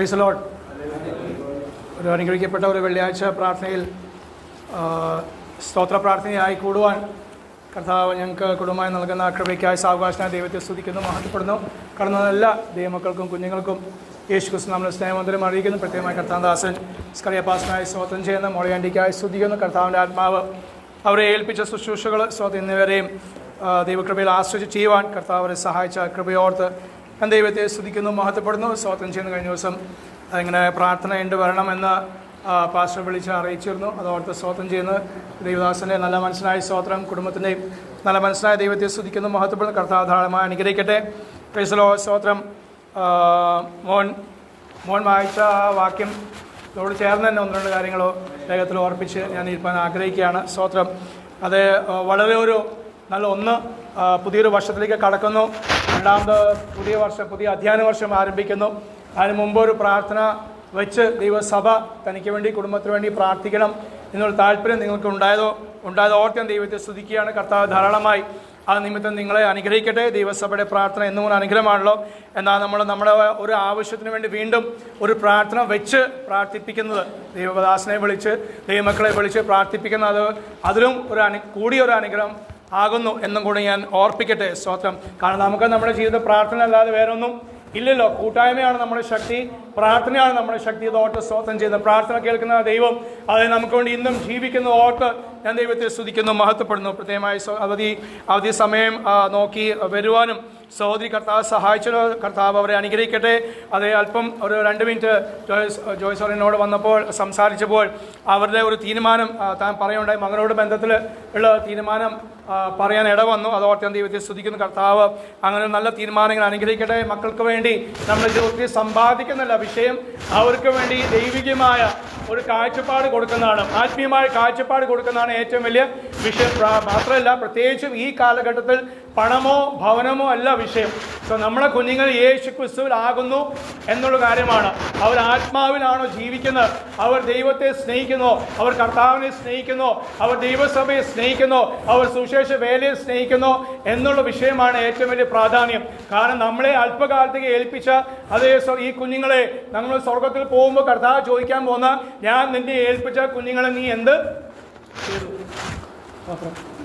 പ്രീസ് load ഒരു അനുഗ്രഹിക്കപ്പെട്ട ഒരു വെള്ളിയാഴ്ച പ്രാർത്ഥനയിൽ സ്തോത്ര പ്രാർത്ഥനയായി കൂടുവാൻ കർത്താവ് ഞങ്ങൾക്ക് കുടുംബമായി നൽകുന്ന കൃപയ്ക്കായി സാവകാശന ദൈവത്തെ സ്തുതിക്കുന്നു മഹത്വപ്പെടുന്നു. കടന്ന വന്ന എല്ലാ ദൈവമക്കൾക്കും കുഞ്ഞുങ്ങൾക്കും യേശു ക്രിസ്തു നമ്മുടെ സ്നേഹമന്ദിരം അറിയിക്കുന്നു. പ്രത്യേകമായി കർത്താദാസൻ സ്കറിയപാസനായി സ്വാതന്ത്ര്യം ചെയ്യുന്ന മോളയാണ്ടിക്കായി സ്തുതിക്കുന്നു. കർത്താവിന്റെ ആത്മാവ് അവരെ ഏൽപ്പിച്ച ശുശ്രൂഷകൾ സ്വാത എന്നിവരെയും ദൈവകൃപയിൽ ആശ്രയിച്ച് ചെയ്യുവാൻ കർത്താവ് അവരെ സഹായിച്ച കൃപയോർത്ത് ദൈവത്തെ സ്തുതിക്കുന്നു മഹത്വപ്പെടുന്നു. സ്വാതന്ത്ര്യം ചെയ്യുന്ന. കഴിഞ്ഞ ദിവസം അതിങ്ങനെ പ്രാർത്ഥന ഉണ്ട് വരണമെന്ന് പാസ്റ്റർ വിളിച്ച് അറിയിച്ചിരുന്നു. അതോർത്ത് സ്വാതന്ത്ര്യം ചെയ്യുന്നു. ദൈവദാസന്റെ നല്ല മനസ്സിനായ സ്വാത്രം കുടുംബത്തിന്റെയും നല്ല മനസ്സിനായ ദൈവത്തെ സ്തുതിക്കുന്നു മഹത്വപ്പെടുന്നു. കർത്താവ് ധാരാളമായി അനുഗ്രഹിക്കട്ടെ. ക്രൈസ്തലോ സ്വാത്രം മോൻ മോൻ വായിച്ച വാക്യം ഇതോട് ചേർന്ന് തന്നെ ഒന്ന് രണ്ട് കാര്യങ്ങളോ വേഗത്തിൽ ഓർപ്പിച്ച് ഞാൻ ഇരിക്കാൻ ആഗ്രഹിക്കുകയാണ്. സ്തോത്രം. അത് വളരെ ഒരു നല്ല ഒന്ന് പുതിയൊരു വർഷത്തിലേക്ക് കടക്കുന്നു. രണ്ടാമത് പുതിയ വർഷം പുതിയ അധ്യയന വർഷം ആരംഭിക്കുന്നു. അതിന് മുമ്പ് ഒരു പ്രാർത്ഥന വെച്ച് ദൈവസഭ തനിക്ക് വേണ്ടി കുടുംബത്തിന് വേണ്ടി പ്രാർത്ഥിക്കണം എന്നുള്ള താല്പര്യം നിങ്ങൾക്ക് ഉണ്ടായതോ ഉണ്ടായത് ഓർത്തം ദൈവത്തെ സ്തുതിക്കുകയാണ്. കർത്താവ് ധാരാളമായി ആ നിമിത്തം നിങ്ങളെ അനുഗ്രഹിക്കട്ടെ. ദൈവസഭയുടെ പ്രാർത്ഥന എന്നും ഒരു അനുഗ്രഹമാണല്ലോ. എന്നാൽ നമ്മൾ നമ്മുടെ ഒരു ആവശ്യത്തിന് വേണ്ടി വീണ്ടും ഒരു പ്രാർത്ഥന വെച്ച് പ്രാർത്ഥിപ്പിക്കുന്നത് ദൈവദാസനെ വിളിച്ച് ദൈവമക്കളെ വിളിച്ച് പ്രാർത്ഥിപ്പിക്കുന്നത് അതിലും ഒരു അനു കൂടിയ ഒരു അനുഗ്രഹം ആകുന്നു എന്നും കൂടി ഞാൻ ഓർപ്പിക്കട്ടെ സ്തോത്രം. കാരണം നമുക്ക് നമ്മുടെ ജീവിത പ്രാർത്ഥന അല്ലാതെ വേറൊന്നും ഇല്ലല്ലോ. കൂട്ടായ്മയാണ് നമ്മുടെ ശക്തി. പ്രാർത്ഥനയാണ് നമ്മുടെ ശക്തി ഓർത്ത് സ്തോത്രം ചെയ്യുന്നത്. പ്രാർത്ഥന കേൾക്കുന്ന ദൈവം അത് നമുക്ക് വേണ്ടി ഇന്നും ജീവിക്കുന്ന ഓർത്ത് ഞാൻ ദൈവത്തെ സ്തുതിക്കുന്നു മഹത്വപ്പെടുന്നു. പ്രത്യേകമായി അവധി അവധി സമയം നോക്കി വരുവാനും സഹോദരി കർത്താവ് സഹായിച്ചല്ലോ കർത്താവ് അവരെ അനുഗ്രഹിക്കട്ടെ. അത് അല്പം ഒരു രണ്ട് മിനിറ്റ് ജോയ്സ് ജോയ്സ് എന്നോട് വന്നപ്പോൾ സംസാരിച്ചപ്പോൾ അവരുടെ ഒരു തീരുമാനം താൻ പറയുണ്ടായി. മകനോട് ബന്ധത്തിൽ ഉള്ള തീരുമാനം പറയാൻ ഇട വന്നു. അതോർത്ത് ഞാൻ ദൈവത്തെ സ്തുതിക്കുന്നു കർത്താവ്. അങ്ങനെ നല്ല തീരുമാനങ്ങൾ അനുഗ്രഹിക്കട്ടെ. മക്കൾക്ക് വേണ്ടി നമ്മൾ ഒത്തിരി സമ്പാദിക്കുന്നില്ല വിഷയം അവർക്ക് വേണ്ടി ദൈവികമായ ഒരു കാഴ്ചപ്പാട് കൊടുക്കുന്നതാണ്. ആത്മീയമായ കാഴ്ചപ്പാട് കൊടുക്കുന്നതാണ് ഏറ്റവും വലിയ വിഷയം. മാത്രമല്ല പ്രത്യേകിച്ചും ഈ കാലഘട്ടത്തിൽ പണമോ ഭവനമോ അല്ല വിഷയം. സോ നമ്മളെ കുഞ്ഞുങ്ങൾ യേശു ക്രിസ്തുവിലാകുന്നു എന്നുള്ള കാര്യമാണ്. അവർ ആത്മാവിലാണോ ജീവിക്കുന്നത്? അവർ ദൈവത്തെ സ്നേഹിക്കുന്നു. അവർ കർത്താവിനെ സ്നേഹിക്കുന്നു. അവർ ദൈവസഭയെ സ്നേഹിക്കുന്നു. അവർ സുശേഷ വേലയെ സ്നേഹിക്കുന്നു എന്നുള്ള വിഷയമാണ് ഏറ്റവും വലിയ പ്രാധാന്യം. കാരണം നമ്മളെ അല്പകാലത്തേക്ക് ഏൽപ്പിച്ച അതേ ഈ കുഞ്ഞുങ്ങളെ നമ്മൾ സ്വർഗത്തിൽ പോകുമ്പോൾ കർത്താവ് ചോദിക്കാൻ പോകുന്ന ഞാൻ നിന്നെ ഏൽപ്പിച്ച കുഞ്ഞുങ്ങളെ നീ എന്ത്? ചെയ്തു.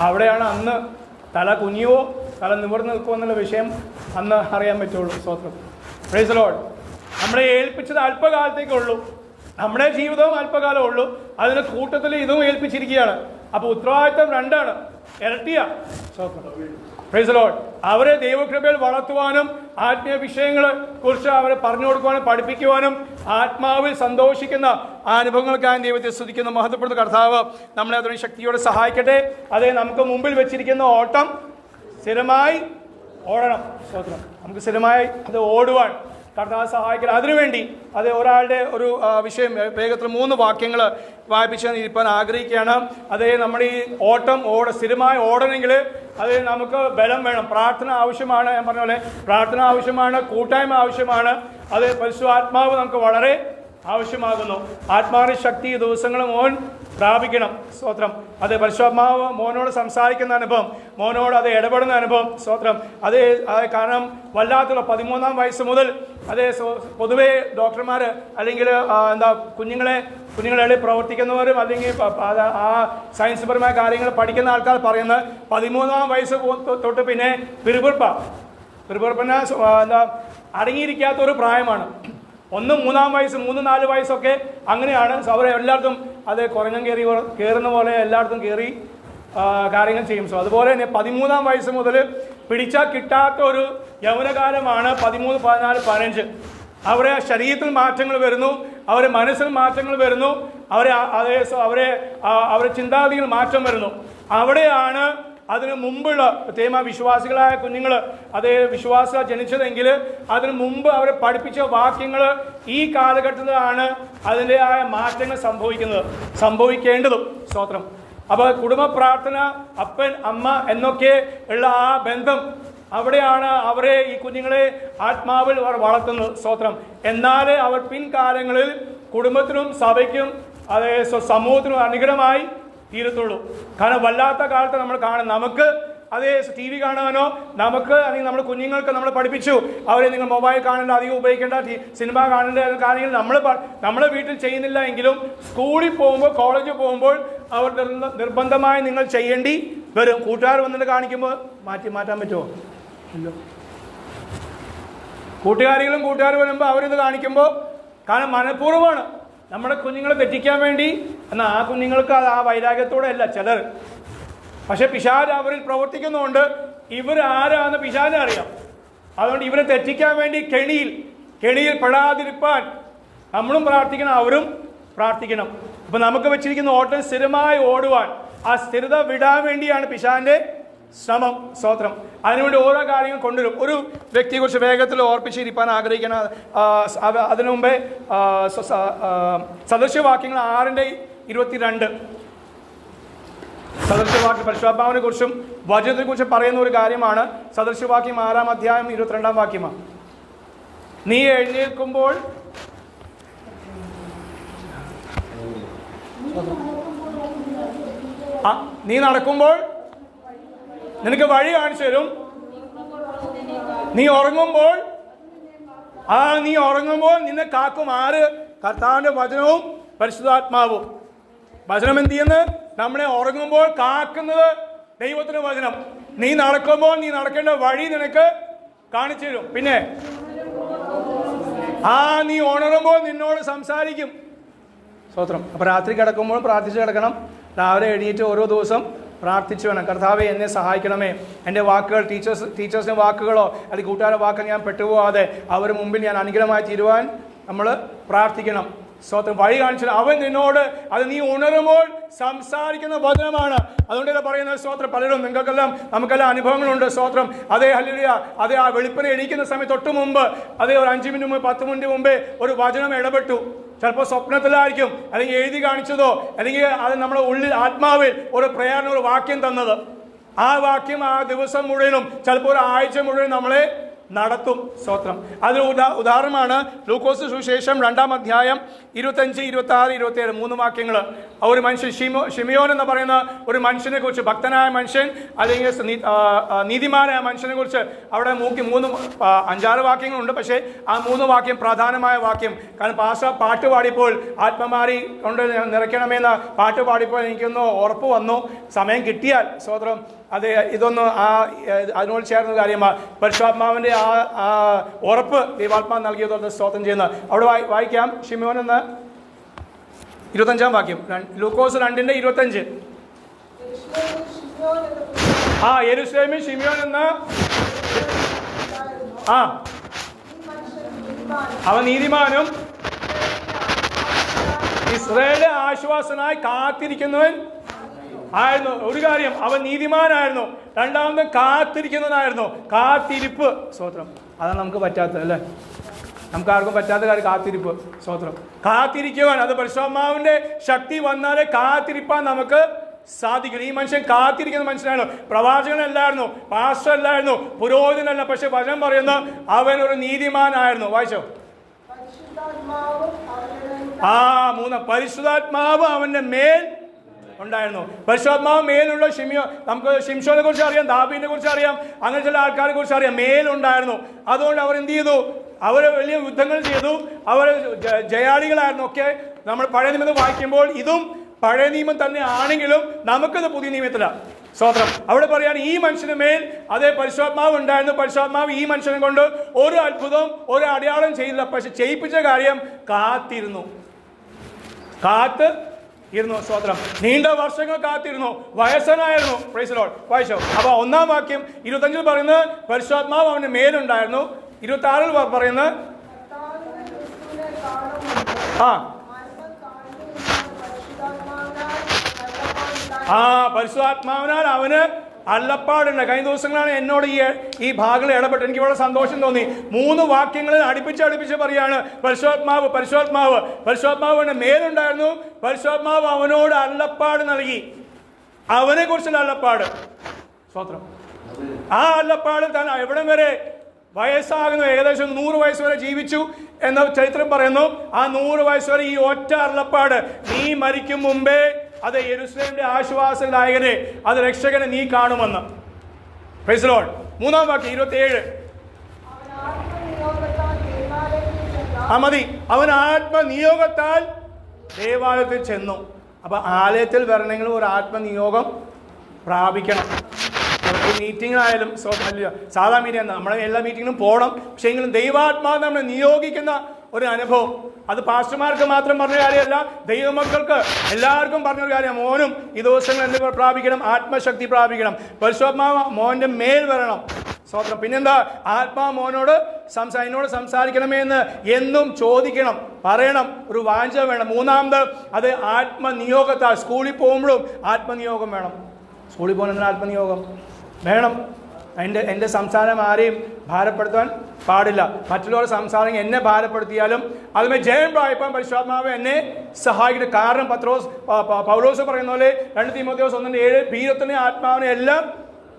അവിടെയാണ് അന്ന് തല കുനിയോ തല നിവർന്ന് നിൽക്കുമോ എന്നുള്ള വിഷയം അന്ന് അറിയാൻ പറ്റുള്ളൂ സ്തോത്രം. പ്രൈസ് നമ്മളെ ഏൽപ്പിച്ചത് അല്പകാലത്തേക്കുള്ളൂ. നമ്മുടെ ജീവിതവും അല്പകാലമേ ഉള്ളൂ. അതിന് കൂട്ടത്തിൽ ഇതും ഏൽപ്പിച്ചിരിക്കുകയാണ്. അപ്പോൾ ഉത്തരവാദിത്തം രണ്ടാണ്. ഇരട്ടിയ. സ്തോത്രം പ്രൈസ് ലോഡ് അവരെ ദൈവകൃപയിൽ വളർത്തുവാനും ആത്മീയ വിഷയങ്ങളെ കുറിച്ച് അവരെ പറഞ്ഞു കൊടുക്കുവാനും പഠിപ്പിക്കുവാനും ആത്മാവിൽ സന്തോഷിക്കുന്ന ആ അനുഭവങ്ങൾക്കായി ദൈവത്തെ സ്തുതിക്കുന്ന. മഹത്വപ്പെടുന്ന കർത്താവ് നമ്മളെ അതിന് ശക്തിയോടെ സഹായിക്കട്ടെ. അതേ നമുക്ക് മുമ്പിൽ വെച്ചിരിക്കുന്ന ഓട്ടം സ്ഥിരമായി ഓടണം. നമുക്ക് സ്ഥിരമായി അത് ഓടുവാൻ കർത്താവ് സഹായിക്കണം അതിനുവേണ്ടി അത് ഒരാളുടെ ഒരു വിഷയം വേഗത്തിൽ മൂന്ന് വാക്യങ്ങൾ വായിപ്പിച്ച് ഇരിപ്പാൻ ആഗ്രഹിക്കുകയാണ്. അതേ നമ്മുടെ ഈ ഓട്ടം ഓട സ്ഥിരമായി ഓടണമെങ്കിൽ അത് നമുക്ക് ബലം വേണം. പ്രാർത്ഥന ആവശ്യമാണ് ഞാൻ പറഞ്ഞ പോലെ പ്രാർത്ഥന ആവശ്യമാണ് കൂട്ടായ്മ ആവശ്യമാണ്. അത് പരിശുദ്ധാത്മാവ് നമുക്ക് വളരെ ആവശ്യമാകുന്നു. ആത്മാവിന് ശക്തി ദിവസങ്ങളും മോൻ പ്രാപിക്കണം. സ്തോത്രം. അത് പരിശുദ്ധാത്മാവ് മോനോട് സംസാരിക്കുന്ന അനുഭവം മോനോട് അത് ഇടപെടുന്ന അനുഭവം സ്തോത്രം. അത് കാരണം വല്ലാത്തുള്ള പതിമൂന്നാം വയസ്സ് മുതൽ അതേ പൊതുവേ ഡോക്ടർമാർ അല്ലെങ്കിൽ എന്താ കുഞ്ഞുങ്ങളെ കുഞ്ഞുങ്ങളെ പ്രവർത്തിക്കുന്നവരും അല്ലെങ്കിൽ ആ സയൻസ് പരമായ കാര്യങ്ങൾ പഠിക്കുന്ന ആൾക്കാർ പറയുന്നത് പതിമൂന്നാം വയസ്സ് തൊട്ട് പിന്നെ പിറുപിറുപ്പ. പിറുപിറുപ്പിന് എന്താ അടങ്ങിയിരിക്കാത്ത ഒരു പ്രായമാണ്. ഒന്ന് മൂന്നാം വയസ്സ് മൂന്ന് നാല് വയസ്സൊക്കെ അങ്ങനെയാണ്. സോ അവർ എല്ലായിടത്തും അത് കുറഞ്ഞം കയറി കയറുന്ന പോലെ എല്ലായിടത്തും കയറി കാര്യങ്ങൾ ചെയ്യും. സോ അതുപോലെ തന്നെ പതിമൂന്നാം വയസ്സ് മുതൽ പിടിച്ചാൽ കിട്ടാത്ത ഒരു യൗവനകാലമാണ് പതിമൂന്ന് പതിനാല് പതിനഞ്ച്. അവരെ ശരീരത്തിൽ മാറ്റങ്ങൾ വരുന്നു അവരെ മനസ്സിൽ മാറ്റങ്ങൾ വരുന്നു അവരെ അതേ അവരെ അവരെ ചിന്താഗതിയിൽ മാറ്റം വരുന്നു. അവിടെയാണ് അതിന് മുമ്പുള്ള തേമ വിശ്വാസികളായ കുഞ്ഞുങ്ങൾ അതേ വിശ്വാസ ജനിച്ചതെങ്കിൽ അതിന് മുമ്പ് അവരെ പഠിപ്പിച്ച വാക്യങ്ങൾ ഈ കാലഘട്ടത്തിലാണ് അതിന്റെതായ മാറ്റങ്ങൾ സംഭവിക്കുന്നത് സംഭവിക്കേണ്ടതും സ്തോത്രം. അപ്പോൾ കുടുംബ പ്രാർത്ഥന അപ്പൻ അമ്മ എന്നൊക്കെ ഉള്ള ആ ബന്ധം അവിടെയാണ് അവരെ ഈ കുഞ്ഞുങ്ങളെ ആത്മാവിൽ അവർ വളർത്തുന്നത് സ്തോത്രം. എന്നാലേ അവർ പിൻകാലങ്ങളിൽ കുടുംബത്തിനും സഭയ്ക്കും അതേ സ്വ- സമൂഹത്തിനും അനുഗ്രഹമായി തീരത്തുള്ളൂ. കാരണം വല്ലാത്ത കാലത്ത് നമ്മൾ കാണും. നമുക്ക് അതേ ടി വി കാണാനോ നമുക്ക് അല്ലെങ്കിൽ നമ്മുടെ കുഞ്ഞുങ്ങൾക്ക് നമ്മൾ പഠിപ്പിച്ചു. അവരെ നിങ്ങൾ മൊബൈൽ കാണേണ്ട അധികം ഉപയോഗിക്കേണ്ട സിനിമ കാണേണ്ട കാര്യങ്ങൾ നമ്മൾ നമ്മുടെ വീട്ടിൽ ചെയ്യുന്നില്ല എങ്കിലും സ്കൂളിൽ പോകുമ്പോൾ കോളേജിൽ പോകുമ്പോൾ അവർ നിർബന്ധമായി നിങ്ങൾ ചെയ്യേണ്ടി വരും. കൂട്ടുകാർ വന്നിട്ട് കാണിക്കുമ്പോൾ മാറ്റി മാറ്റാൻ പറ്റുമോ? അല്ലോ കൂട്ടുകാരികളും കൂട്ടുകാർ വരുമ്പോൾ അവരിത് കാണിക്കുമ്പോൾ കാരണം മനഃപൂർവമാണ്. നമ്മുടെ കുഞ്ഞുങ്ങളെ തെറ്റിക്കാൻ വേണ്ടി. എന്നാൽ ആ കുഞ്ഞുങ്ങൾക്ക് അത് ആ വൈരാഗ്യത്തോടെ അല്ല ചിലർ. പക്ഷെ പിശാജ് അവരിൽ പ്രവർത്തിക്കുന്നതുകൊണ്ട് ഇവർ ആരാന്ന് പിശാജ് അറിയാം. അതുകൊണ്ട് ഇവരെ തെറ്റിക്കാൻ വേണ്ടി കെണിയിൽ കെണിയിൽ പെടാതിരിപ്പാൻ നമ്മളും പ്രാർത്ഥിക്കണം അവരും പ്രാർത്ഥിക്കണം. അപ്പൊ നമുക്ക് വെച്ചിരിക്കുന്ന ഓട്ടം സ്ഥിരമായി ഓടുവാൻ ആ സ്ഥിരത വിടാൻ വേണ്ടിയാണ് പിശാന്റെ ശ്രമം സ്തോത്രം. അതിനുവേണ്ടി ഓരോ കാര്യങ്ങൾ കൊണ്ടുവരും. ഒരു വ്യക്തിയെക്കുറിച്ച് വേഗത്തിൽ ഓർപ്പിച്ചിരിക്കാൻ ആഗ്രഹിക്കുന്ന അതിനു മുമ്പേ സദൃശ്യവാക്യങ്ങൾ ആറിന്റെ ഇരുപത്തിരണ്ട്. സദൃശ്യവാക്യം പരിശുദ്ധാത്മാവിനെ കുറിച്ചും വചനത്തെ കുറിച്ചും പറയുന്ന ഒരു കാര്യമാണ്. സദൃശ്യവാക്യം ആറാം അധ്യായം ഇരുപത്തിരണ്ടാം വാക്യമാണ്. നീ എഴുന്നേൽക്കുമ്പോൾ നീ നടക്കുമ്പോൾ നിനക്ക് വഴി കാണിച്ചു തരും. നീ ഉറങ്ങുമ്പോൾ ആ നീ ഉറങ്ങുമ്പോൾ നിന്നെ കാക്കും ആര്? കർത്താവിന്റെ വചനവും പരിശുദ്ധാത്മാവും. വചനം എന്ത് ചെയ്യുന്നു? നമ്മളെ ഉറങ്ങുമ്പോൾ കാക്കുന്നത് ദൈവത്തിന്റെ വചനം. നീ നടക്കുമ്പോൾ നീ നടക്കേണ്ട വഴി നിനക്ക് കാണിച്ചു തരും. പിന്നെ ആ നീ ഉണരുമ്പോൾ നിന്നോട് സംസാരിക്കും. സ്തോത്രം. അപ്പോൾ രാത്രി കിടക്കുമ്പോൾ പ്രാർത്ഥിച്ച് കിടക്കണം. രാവിലെ എഴുന്നേറ്റ് ഓരോ ദിവസം പ്രാർത്ഥിച്ചു കർത്താവെ എന്നെ സഹായിക്കണമേ. എന്റെ വാക്കുകൾ ടീച്ചേഴ്സ് ടീച്ചേഴ്സിന്റെ വാക്കുകളോ അല്ലെങ്കിൽ കൂട്ടുകാരുടെ വാക്കുകൾ ഞാൻ പെട്ടുപോകാതെ അവർ മുമ്പിൽ ഞാൻ അനുഗ്രഹമായി തീരുവാൻ നമ്മൾ പ്രാർത്ഥിക്കണം. സ്തോത്രം വഴി കാണിച്ചു അവൻ നിന്നോട് അത് നീ ഉണരുമ്പോൾ സംസാരിക്കുന്ന വചനമാണ്. അതുകൊണ്ട് പറയുന്നത് സ്തോത്രം പലരും നിങ്ങൾക്കെല്ലാം നമുക്കെല്ലാം അനുഭവങ്ങളുണ്ട് സ്വോത്രം അതേ ഹല്ലേലൂയ. അതേ ആ വെളുപ്പിനെ എണീക്കുന്ന സമയത്ത് തൊട്ട് മുമ്പ് അതേ ഒരു അഞ്ച് മിനിറ്റ് മുമ്പ് പത്ത് മിനിറ്റ് മുമ്പേ ഒരു വചനം ഇടപെട്ടു. ചിലപ്പോൾ സ്വപ്നത്തിലായിരിക്കും അല്ലെങ്കിൽ എഴുതി കാണിച്ചതോ അല്ലെങ്കിൽ അത് നമ്മുടെ ഉള്ളിൽ ആത്മാവിൽ ഒരു പ്രേരണ ഒരു വാക്യം തന്നത്. ആ വാക്യം ആ ദിവസം മുഴുവനും ചിലപ്പോൾ ഒരു ആഴ്ച മുഴുവനും നമ്മളെ നടത്തും സ്തോത്രം. അതിൽ ഉദാ ഉദാഹരണമാണ് ലൂക്കോസ് സുശേഷം രണ്ടാം അധ്യായം ഇരുപത്തഞ്ച് ഇരുപത്തി ആറ് ഇരുപത്തി ഏഴ് മൂന്ന് വാക്യങ്ങൾ ഒരു മനുഷ്യൻ ഷിമോ ഷിമിയോൻ എന്ന് പറയുന്ന ഒരു മനുഷ്യനെ കുറിച്ച് ഭക്തനായ മനുഷ്യൻ അല്ലെങ്കിൽ നീതിമാനായ മനുഷ്യനെ കുറിച്ച് അവിടെ മൂക്കി മൂന്ന് അഞ്ചാറ് വാക്യങ്ങളുണ്ട്. പക്ഷേ ആ മൂന്ന് വാക്യം പ്രധാനമായ വാക്യം. കാരണം പാഷ പാട്ട് പാടിയപ്പോൾ ആത്മമാരി കൊണ്ട് നിറയ്ക്കണമെന്ന പാട്ട് പാടിയപ്പോൾ എനിക്കൊന്ന് ഉറപ്പ് വന്നു. സമയം കിട്ടിയാൽ സ്വതന്ത്രം അത് ഇതൊന്ന് ആ അതിനോട് ചേർന്ന കാര്യമാണ് പരിശുദ്ധാത്മാവിന്റെ ആ ആ ഉറപ്പ് ദൈവാത്മാ നൽകിയതോടെ സ്തോത്രം ചെയ്യുന്നത് അവിടെ വായി വായിക്കാം. ഷിമോൻ എന്ന് ഇരുപത്തഞ്ചാം വാക്യം. ലൂക്കോസ് രണ്ടിന്റെ ഇരുപത്തഞ്ച്. ആ എരുസ്ലേമി ഷിമിയോൻ എന്ന് ആ അവ നീതിമാനും ഇസ്രയേലിന്റെ ആശ്വാസനായി കാത്തിരിക്കുന്നവൻ ആയിരുന്നു. ഒരു കാര്യം അവൻ നീതിമാനായിരുന്നു. രണ്ടാമത് കാത്തിരിക്കുന്നവനായിരുന്നു. കാത്തിരിപ്പ് സ്തോത്രം. അതാണ് നമുക്ക് പറ്റാത്തത് അല്ലേ? നമുക്ക് ആർക്കും പറ്റാത്ത കാര്യം കാത്തിരിപ്പ് സ്തോത്രം. കാത്തിരിക്കുവാൻ അത് പരിശുദ്ധാത്മാവിന്റെ ശക്തി വന്നാലേ കാത്തിരിപ്പാൻ നമുക്ക് സാധിക്കണം ഈ മനുഷ്യൻ കാത്തിരിക്കുന്ന മനുഷ്യനാണോ പ്രവാചകനല്ലായിരുന്നു പാസ്റ്റർ അല്ലായിരുന്നു പുരോഹിതനല്ല. പക്ഷെ വചനം പറയുന്ന അവൻ ഒരു നീതിമാനായിരുന്നു. വായിച്ചോ? ആ മൂന്ന്. പരിശുദ്ധാത്മാവ് അവന്റെ മേൽ ഉണ്ടായിരുന്നു. പരിശുദ്ധാത്മാവ് മേലുള്ള ഷിമിയോ നമുക്ക് ഷിംഷോനെ കുറിച്ച് അറിയാം ദാബിനെ കുറിച്ച് അറിയാം അങ്ങനെ ചില ആൾക്കാരെ കുറിച്ച് അറിയാം. മേലുണ്ടായിരുന്നു. അതുകൊണ്ട് അവർ എന്ത് ചെയ്തു? അവർ വലിയ യുദ്ധങ്ങൾ ചെയ്തു. അവർ ജയാളികളായിരുന്നു. ഒക്കെ നമ്മൾ പഴയ നിയമം വായിക്കുമ്പോൾ ഇതും പഴയ നിയമം തന്നെ ആണെങ്കിലും നമുക്കത് പുതിയ നിയമത്തിലാണ് സ്വാത്രം അവിടെ പറയാൻ ഈ മനുഷ്യന് മേൽ അതേ പരിശുദ്ധാത്മാവ് ഉണ്ടായിരുന്നു. പരിശുദ്ധാത്മാവ് ഈ മനുഷ്യനെ കൊണ്ട് ഒരു അത്ഭുതവും ഒരു അടയാളം ചെയ്തില്ല. പക്ഷെ ചെയ്യിപ്പിച്ച കാര്യം കാത്തിരുന്നു. കാത്ത് ഇരുന്നു സ്തോത്രം. നീണ്ട വർഷങ്ങൾ കാത്തിരുന്നു. വയസ്സനായിരുന്നു. പ്രൈസ് ലോഡ് വായിച്ചോ അപ്പൊ ഒന്നാം വാക്യം ഇരുപത്തഞ്ചിൽ പറയുന്നത് പരിശുദ്ധാത്മാവ് അവന് മേലുണ്ടായിരുന്നു. ഇരുപത്തി ആറിൽ പറയുന്നത് ആ. ആ പരിശുദ്ധാത്മാവിനാൽ അവന് അല്ലപ്പാടുണ്ട് കഴിഞ്ഞ ദിവസങ്ങളാണ് എന്നോട് ഈ ഈ ഭാഗങ്ങൾ ഇടപെട്ട് എനിക്ക് വളരെ സന്തോഷം തോന്നി. മൂന്ന് വാക്യങ്ങളിൽ അടുപ്പിച്ച് അടുപ്പിച്ച് പറയാണ് പരിശോത്മാവ് പരിശോത്മാവ് പരിശോത്മാവിന് മേലുണ്ടായിരുന്നു. പരിശോത്മാവ് അവനോട് അല്ലപ്പാട് നൽകി. അവനെ കുറിച്ചുള്ള അല്ലപ്പാട്. സ്വത്രം ആ അല്ലപ്പാട് താൻ എവിടം വരെ വയസ്സാകുന്നു? ഏകദേശം നൂറ് വയസ്സ് വരെ ജീവിച്ചു എന്ന ചരിത്രം പറയുന്നു. ആ നൂറ് വയസ്സ് വരെ ഈ ഒറ്റ അള്ളപ്പാട് നീ മരിക്കും മുമ്പേ അത് യെരുസലേമിന്റെ ആശ്വാസനായകനെ അത് രക്ഷകനെ നീ കാണുമെന്ന്. പ്രൈസ് മൂന്നാം വാക്യം ഇരുപത്തിയേഴ്. ആ മതി. അവൻ ആത്മനിയോഗത്താൽ ദേവാലയത്തിൽ ചെന്നു. അപ്പൊ ആലയത്തിൽ വരണമെങ്കിൽ ഒരു ആത്മനിയോഗം പ്രാപിക്കണം. ഒരു മീറ്റിങ്ങിനായാലും സാധാ മീറ്റിംഗ് നമ്മളെ എല്ലാ മീറ്റിങ്ങിനും പോകണം. പക്ഷേ എങ്കിലും ദൈവാത്മാവ് നമ്മളെ നിയോഗിക്കുന്ന ഒരു അനുഭവം. അത് പാസ്റ്റർമാർക്ക് മാത്രം പറഞ്ഞ കാര്യമല്ല ദൈവമക്കൾക്ക് എല്ലാവർക്കും പറഞ്ഞൊരു കാര്യം മോനും ഈ ദിവസങ്ങൾ എന്ത് പ്രാപിക്കണം? ആത്മശക്തി പ്രാപിക്കണം. പരിശോധമാവ് മോന്റെ മേൽ വരണം. സ്വത്രം പിന്നെന്താ? ആത്മാ മോനോട് സംസാ എന്നോട് സംസാരിക്കണമേ എന്ന് എന്നും ചോദിക്കണം. പറയണം. ഒരു വാഞ്ച വേണം. മൂന്നാമത് അത് ആത്മനിയോഗത്താൽ സ്കൂളിൽ പോകുമ്പോഴും ആത്മനിയോഗം വേണം. സ്കൂളിൽ പോകുന്നതിന് ആത്മനിയോഗം? വേണം. എന്റെ എന്റെ സംസാരം ആരെയും ഭാരപ്പെടുത്താൻ പാടില്ല. മറ്റുള്ളവരുടെ സംസാരം എന്നെ ഭാരപ്പെടുത്തിയാലും അതുമേ ജയം പ്രായപ്പം പരിശുദ്ധാത്മാവ് എന്നെ സഹായിക്കുന്നു കാരണം പത്രോസ് പൗലോസ് പറയുന്ന പോലെ രണ്ട് തീമോദ്യോസ് ഒന്നിന്റെ ഏഴ് ഭീരത്തിന്റെ ആത്മാവിനെ എല്ലാം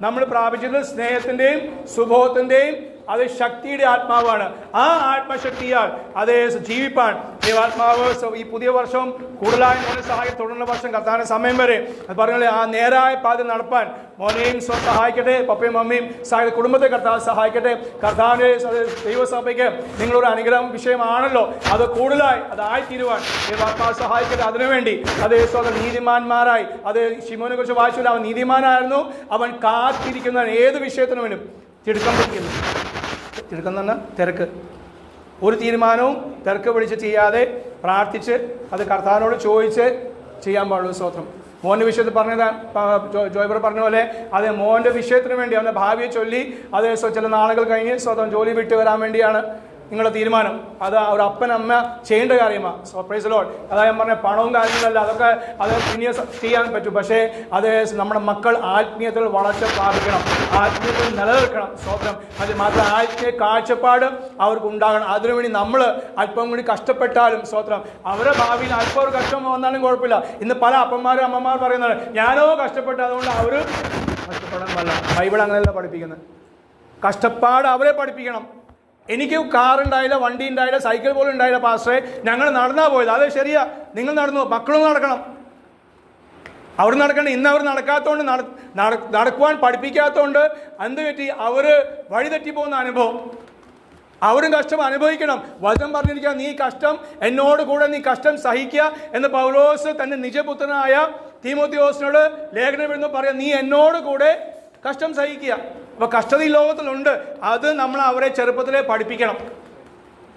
നമ്മൾ പ്രാപിച്ചത് സ്നേഹത്തിന്റെയും സുബോധത്തിന്റെയും അത് ശക്തിയുടെ ആത്മാവാണ്. ആ ആത്മശക്തിയാൽ അതേ ജീവിപ്പാൻ ദൈവാത്മാവ് ഈ പുതിയ വർഷം കൂടുതലായി മോനെ സഹായം തുടർന്ന വർഷം കത്താന സമയം വരെ. അത് പറഞ്ഞാൽ ആ നേരായ പാത നടപ്പാൻ മോനെയും സഹായിക്കട്ടെ പപ്പയും മമ്മിയും സഹായ കുടുംബത്തെ കർത്താവ് സഹായിക്കട്ടെ. കർത്താവിന്റെ ദൈവസഭയ്ക്ക് നിങ്ങളൊരു അനുഗ്രഹം വിഷയമാണല്ലോ. അത് കൂടുതലായി അത് ആയിത്തീരുവാൻ ദൈവാത്മാവ് സഹായിക്കട്ടെ. അതിനുവേണ്ടി അതേ സ്വന്തം നീതിമാന്മാരായി. അത് ശിമോനെ കുറിച്ച് വായിച്ചില്ല അവൻ നീതിമാനായിരുന്നു. അവൻ കാത്തിരിക്കുന്ന ഏത് വിഷയത്തിനു വേണ്ടി തിടുക്കം പിടിക്കുന്നു. തിടുക്കം എന്ന് തിരക്ക്. ഒരു തീരുമാനവും തിരക്ക് പിടിച്ച് ചെയ്യാതെ പ്രാർത്ഥിച്ച് അത് കർത്താവിനോട് ചോദിച്ച് ചെയ്യാൻ പാടുള്ളൂ സ്തോത്രം. മോന്റെ വിഷയത്തിൽ പറഞ്ഞത് ജോയ്ബർ പറഞ്ഞ പോലെ അത് മോന്റെ വിഷയത്തിന് വേണ്ടി അവന്റെ ഭാവിയെ ചൊല്ലി അത് ചില നാളുകൾ കഴിഞ്ഞ് സ്വന്തം ജോലി വിട്ടു വരാൻ വേണ്ടിയാണ്. നിങ്ങളുടെ തീരുമാനം. അത് ഒരു അപ്പൻ അമ്മ ചെയ്യേണ്ട കാര്യമാണ് സർപ്രൈസ് ലോഡ് അതായത് ഞാൻ പറഞ്ഞ പണവും കാര്യങ്ങളല്ല. അതൊക്കെ അത് പിന്നെ ചെയ്യാൻ പറ്റും. പക്ഷേ അത് നമ്മുടെ മക്കൾ ആത്മീയത്തിൽ വളർച്ച പ്രാപിക്കണം. ആത്മീയത്തിൽ നിലനിൽക്കണം സ്വപ്നം. അത് മാത്രം ആത്മീയ കാഴ്ചപ്പാട് അവർക്ക് ഉണ്ടാകണം. അതിനുവേണ്ടി നമ്മൾ അല്പം കൂടി കഷ്ടപ്പെട്ടാലും സ്വത്രം അവരുടെ ഭാവിയിൽ അല്പം ഒരു കഷ്ടം വന്നാലും കുഴപ്പമില്ല. ഇന്ന് പല അപ്പന്മാരും അമ്മമാർ പറയുന്നത് ഞാനോ കഷ്ടപ്പെട്ടു അതുകൊണ്ട് അവർ കഷ്ടപ്പെടാൻ പറ്റില്ല ബൈബിൾ അങ്ങനെയല്ല പഠിപ്പിക്കുന്നത്. കഷ്ടപ്പാട് അവരെ പഠിപ്പിക്കണം. എനിക്ക് കാർ ഉണ്ടായില്ല വണ്ടി ഉണ്ടായില്ല സൈക്കിൾ പോലും ഉണ്ടായില്ല പാസ്റ്ററെ. ഞങ്ങൾ നടന്നാ പോയത്. അതെ ശരിയാ. നിങ്ങൾ നടന്നു. മക്കളും നടക്കണം. അവർ നടക്കേണ്ട. ഇന്ന് അവർ നടക്കാത്തതുകൊണ്ട് നട- നട- നടക്കുവാൻ പഠിപ്പിക്കാത്തതുകൊണ്ട് എന്ത് പറ്റി? അവർ വഴിതെറ്റി പോകുന്ന അനുഭവം. അവരും കഷ്ടം അനുഭവിക്കണം. വചനം പറഞ്ഞിരിക്കുക നീ കഷ്ടം എന്നോട് കൂടെ നീ കഷ്ടം സഹിക്കുക എന്ന് പൗലോസ് തന്റെ നിജപുത്രനായ തീമോത്തിയോസിനോട് ലേഖനം എഴുതുന്നു. പറയാം നീ എന്നോട് കൂടെ കഷ്ടം സഹിക്കുക. അപ്പൊ കഷ്ടത ലോകത്തിലുണ്ട്. അത് നമ്മൾ അവരെ ചെറുപ്പത്തിലെ പഠിപ്പിക്കണം.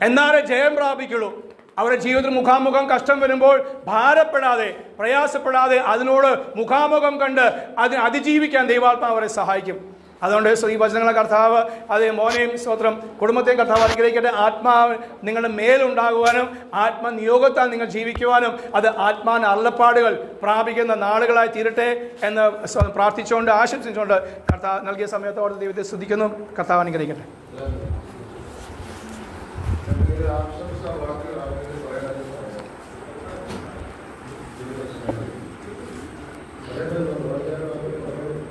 എന്നാലേ ജയം പ്രാപിക്കുള്ളൂ. അവരുടെ ജീവിതത്തിൽ മുഖാമുഖം കഷ്ടം വരുമ്പോൾ ഭാരപ്പെടാതെ പ്രയാസപ്പെടാതെ അതിനോട് മുഖാമുഖം കണ്ട് അതിനെ അതിജീവിക്കാൻ ദൈവാത്മാ അവരെ സഹായിക്കും. അതുകൊണ്ട് ഈ വചനങ്ങളെ കർത്താവ് അതേ മോനെയും സ്വത്രം കുടുംബത്തെയും കർത്താവ് അനുഗ്രഹിക്കട്ടെ. ആത്മാവ് നിങ്ങളുടെ മേലുണ്ടാകുവാനും ആത്മനിയോഗത്താൽ നിങ്ങൾ ജീവിക്കുവാനും അത് ആത്മാന അള്ളപ്പാടുകൾ പ്രാപിക്കുന്ന നാളുകളായി തീരട്ടെ എന്ന് പ്രാർത്ഥിച്ചുകൊണ്ട് ആശംസിച്ചുകൊണ്ട് കർത്താവ് നൽകിയ സമയത്തോടെ ദൈവത്തെ സ്തുതിക്കുന്നു. കർത്താവ് അനുഗ്രഹിക്കട്ടെ എന്തെങ്കിലും ആശംസ വാക്കുകൾ ആരെങ്കിലും പറയാനെങ്കിൽ പറയാം. പറയേണ്ടത് പറഞ്ഞാൽ അവർ പറയും.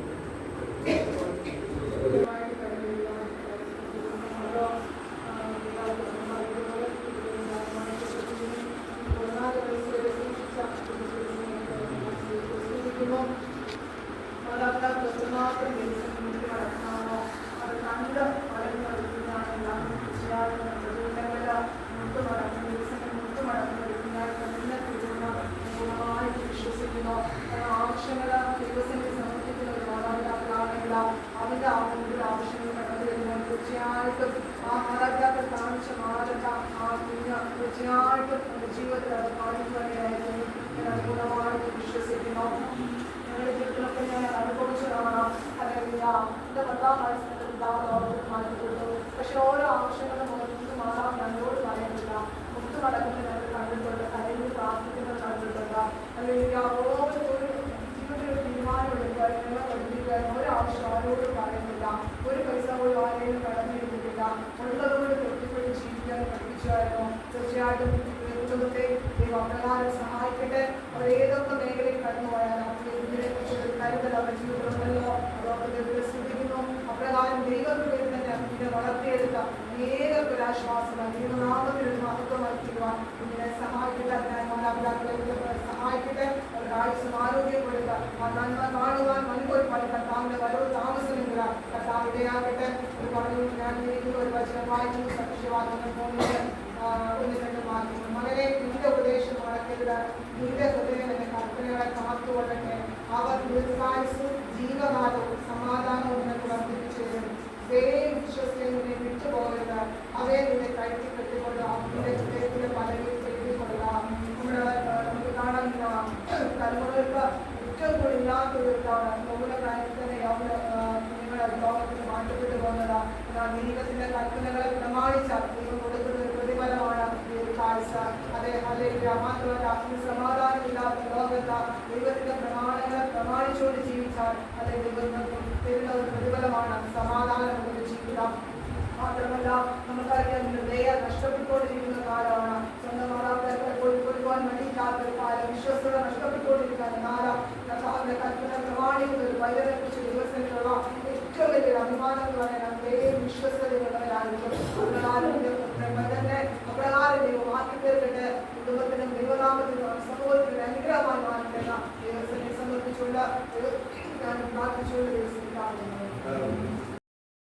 അവന്റെ ആവശ്യങ്ങൾ ആവശ്യങ്ങൾ കടന്നു വരുമ്പോൾ തീർച്ചയായിട്ടും ആ മാതാപിതാക്കൾ കാണിച്ച മാതൃക ആ കുഞ്ഞ് തീർച്ചയായിട്ടും നമ്മുടെ ജീവിതത്തിൽ അത് കാണിക്കുവാനായിരുന്നു ഞാൻ അനുകൂലമായിട്ട് വിശ്വസിക്കുന്നു ഞങ്ങളുടെ ജീവിതത്തിലൊക്കെ ഞാൻ അനുഭവിച്ചതാണ് അല്ലെങ്കിൽ എന്റെ പത്താം വയസ്സിൽ അവർക്ക് മാറ്റി കൊടുത്തു. പക്ഷെ ഓരോ ആവശ്യങ്ങളും മുഖത്ത് മാറാൻ ഞങ്ങളോട് പറയുന്നില്ല മുത്ത് മടക്കുന്നത് ഞങ്ങൾ കണ്ടിട്ടുണ്ട്. അല്ലെങ്കിൽ പ്രാർത്ഥിക്കുന്നത് കണ്ടിട്ടുണ്ട്. അല്ലെങ്കിൽ ഓരോരുത്തരും ജീവിതത്തിൽ തീരുമാനമെടുക്കുക പഠിപ്പിക്കുക ഒരു ആവശ്യം ആരോടും പറയുന്നില്ല. ഒരു പൈസ പോലും ആരെയും കടന്നിരുന്നില്ല ഉള്ളതുകൊണ്ട് കെട്ടിപ്പിടി ജീവിക്കാൻ പഠിപ്പിച്ചായിരുന്നു തീർച്ചയായിട്ടും സഹായിക്കട്ടെ. അവർ ഏതൊക്കെ മേഖലയിൽ കടന്നു പോയാലും ഇതിനെ കുറിച്ചൊരു കരുതൽ സ്തുതിക്കുന്നു അപ്രകാരം ദൈവത്തിന്റെ തന്നെ ഇതിനെ വളർത്തിയെടുത്ത ദൈവനാമത്തിൽ ഒരു മഹത്വമായി തീരുവാൻ ഇതിനെ സഹായിക്കട്ടെ. മാതാപിതാക്കളെ സഹായിക്കട്ടെ. അവരുടെ ആരോഗ്യം കൊടുക്ക നന്മ കാണുവാൻ പഠിക്കാൻ താങ്കളുടെ വരവ് താമസമില്ല കർത്താവ് ഒരു പറഞ്ഞു ഞാൻ ഇരിക്കുന്ന ഒരു വചനം വായിച്ചു. സത്യവാദങ്ങൾ പോകുന്നത് ഒന്ന് രണ്ട് മാറ്റുന്നു മകനെ നിന്റെ ഉപദേശം നടക്കരുത് നിന്റെ ഹൃദയം എന്റെ കൽപ്പനകളെ കാത്തുകൊള്ളട്ടെ. അവർ ദീർഘായുസും ജീവകാലവും സമാധാനവും നിനക്ക് വർദ്ധിപ്പിച്ചു തരും ദൈവം വിശ്വസിക്കുന്നതിനെ വിട്ടുപോകരുത്. അവയെ നിന്നെ കയറ്റി കെട്ടിക്കൊള്ളുക നിന്റെ ഹൃദയത്തിന്റെ പലകയിൽ എഴുതിക്കൊള്ളുക നമ്മുടെ നമുക്ക് കാണാൻ തലമുറകൾക്ക് ഏറ്റവും കൂടുതൽ ഇല്ലാത്തൊരു നമ്മുടെ കാര്യത്തിൽ തന്നെ യൗവന കുഞ്ഞുങ്ങളെ ലോകത്തിന് മാറ്റപ്പെട്ടു പോകുന്നത്. എന്നാൽ ദൈവത്തിന്റെ കൽപ്പനകളെ പ്രമാണിച്ചാൽ ദൈവം കൊടുക്കുന്ന ഒരു പ്രതിഫലമാണ് ദീർഘായുസ് അതെ അല്ലെങ്കിൽ ഈ സമാധാനമില്ലാത്ത ലോകത്ത് ദൈവത്തിന്റെ പ്രമാണങ്ങളെ പ്രമാണിച്ചുകൊണ്ട് ജീവിച്ചാൽ അത് ദൈവം തരുന്ന ഒരു പ്രതിഫലമാണ് സമാധാനമുള്ള ജീവിതം മാത്രമല്ല നമുക്കറിയാം ദയ നഷ്ടപ്പെട്ടുകൊണ്ടിരിക്കുന്ന കാലമാണ്. സ്വന്തം മാതാപിതാക്കളെ കൊടുക്കുവാൻ വേണ്ടിയില്ലാത്ത ഒരു കാലം. വിശ്വസത നഷ്ടപ്പെട്ടുകൊണ്ടിരിക്കുന്ന കാലം. കർത്താവിന്റെ കൽപ്പന പ്രമാണിക്കുന്ന ഒരു വൈദ്യനെ കുറിച്ച് ദിവസത്തിലുള്ള ഏറ്റവും വലിയൊരു അഭിമാനം എന്ന് പറയുന്നത് ദയയും വിശ്വസ്തതയുള്ളവരായിരിക്കും അപ്രകാരം തന്നെ അപ്രകാരം ദൈവം തീർക്കട്ടെ കുടുംബത്തിനും ദൈവനാമത്തിനും സമൂഹത്തിനും ദൈവത്തിനെ